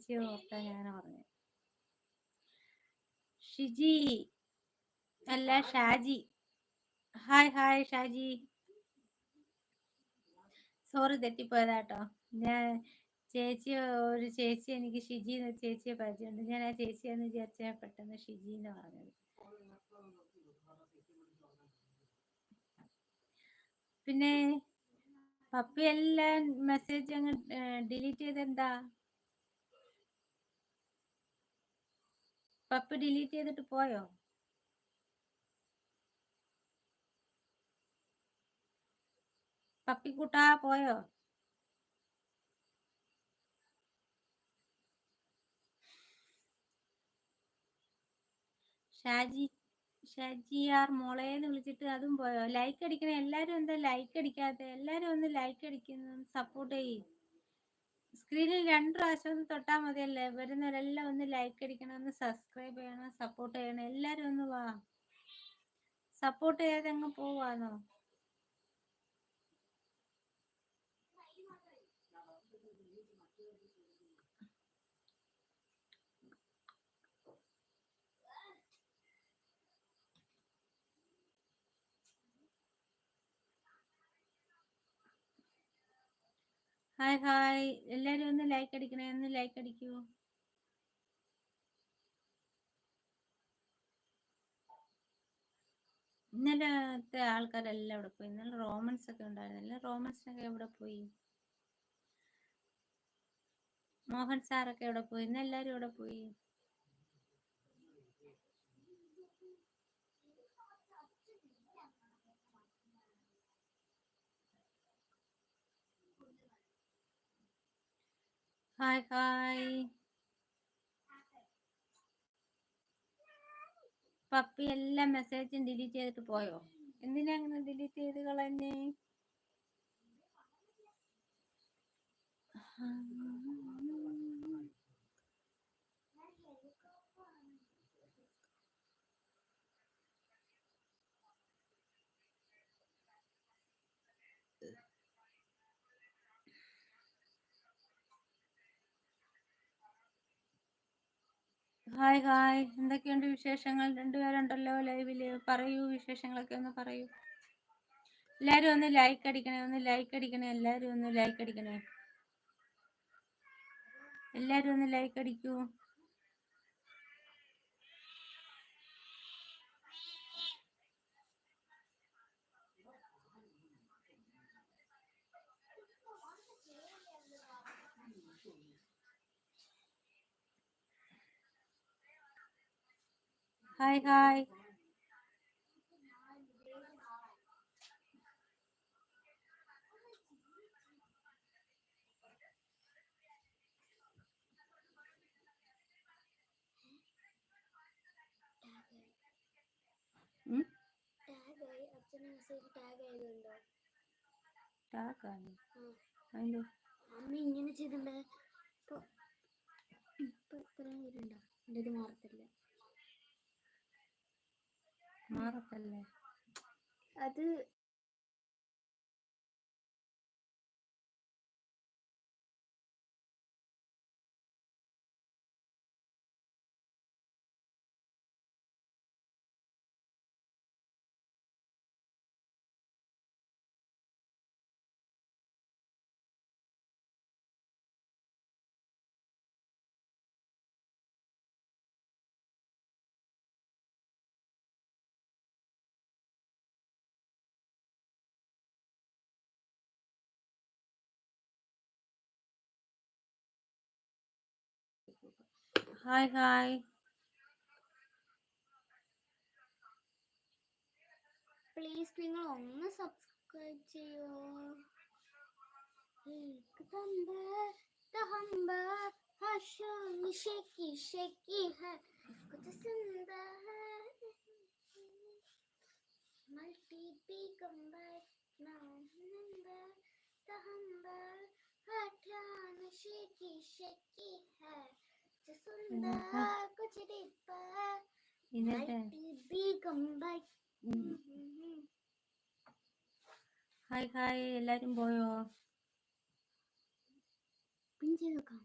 ചേച്ചി ഓർത്താ ഞാൻ പറഞ്ഞു. ഷിജി അല്ല Shaji. Hi hi Shaji. Sorry തെറ്റിപ്പോയതാട്ടോ. ഞാൻ ചേച്ചി ഒരു ചേച്ചി എനിക്ക് ഷിജി എന്ന ചേച്ചിയെ പരിചയമുണ്ട്. ഞാൻ ആ ചേച്ചിയെന്ന് വിചാരിച്ച പെട്ടെന്ന് ഷിജി എന്ന് പറഞ്ഞത്. പിന്നെ പപ്പി എല്ലാം മെസ്സേജ് അങ്ങ് ഡിലീറ്റ് ചെയ്തെന്താ? പപ്പി ഡിലീറ്റ് ചെയ്തിട്ട് പോയോ? പപ്പിക്കുട്ടാ പോയോ? ഷാജി ഷാജി ആർ മോളേന്ന് വിളിച്ചിട്ട് അതും പോയോ? ലൈക്ക് അടിക്കണേ. എല്ലാരും എന്താ ലൈക്ക് അടിക്കാത്ത? എല്ലാരും ഒന്ന് ലൈക്ക് അടിക്കുന്നു സപ്പോർട്ട് ചെയ്യും. സ്ക്രീനിൽ രണ്ട് പ്രാവശ്യം ഒന്ന് തൊട്ടാൽ മതിയല്ലേ? വരുന്നവരെല്ലാം ഒന്ന് ലൈക്ക് അടിക്കണം ഒന്ന് സബ്സ്ക്രൈബ് ചെയ്യണം സപ്പോർട്ട് ചെയ്യണം. എല്ലാരും ഒന്ന് വാ. സപ്പോർട്ട് ചെയ്യാതെ അങ്ങ് പോവാന്നോ? ഹായ് ഹായ് എല്ലാരും ഒന്ന് ലൈക്ക് അടിക്കണേ ഒന്ന് ലൈക്ക് അടിക്കൂ. ഇന്നലത്തെ ആൾക്കാരെല്ലാം എവിടെ പോയി? ഇന്നലെ റോമൻസ് ഒക്കെ ഉണ്ടായിരുന്നില്ല? റോമൻസിനൊക്കെ എവിടെ പോയി? മോഹൻ സാറൊക്കെ എവിടെ പോയി? ഇന്ന് എല്ലാരും എവിടെ പോയി? ഹായ് ഹായ് പപ്പി എല്ലാ മെസ്സേജും ഡിലീറ്റ് ചെയ്തിട്ട് പോയോ? എന്തിനാ അങ്ങനെ ഡിലീറ്റ് ചെയ്ത് കളഞ്ഞേ? ഹായ് ഹായ് എന്തൊക്കെയുണ്ട് വിശേഷങ്ങൾ? രണ്ടുപേരുണ്ടല്ലോ ലൈവിൽ. പറയൂ വിശേഷങ്ങളൊക്കെ ഒന്ന് പറയൂ. എല്ലാരും ഒന്ന് ലൈക്ക് അടിക്കണേ ഒന്ന് ലൈക്ക് അടിക്കണേ എല്ലാരും ഒന്ന് ലൈക്ക് അടിക്കണേ. എല്ലാരും ഒന്ന് ലൈക്ക് അടിക്കൂ. ഹായ് ഹായ് ടാഗ് ആയി. അമ്മ ഇങ്ങനെ ചെയ്തിട്ടുണ്ട്? മാറത്തല്ലേ അത് ഹായ് ഹായ് പ്ലീസ് നിങ്ങൾ ഒന്ന് സബ്സ്ക്രൈബ് ചെയ്യോ एक दंबर दहंबर हर्षण शेकी शेकी है कुछ सुंदर है मल्टी बीगंबर नंबर दहंबर हर्षण शेकी शेकी ഹായ് ഹായ്. എല്ലാരും പോയോ? ചെയ്ത് നോക്കാം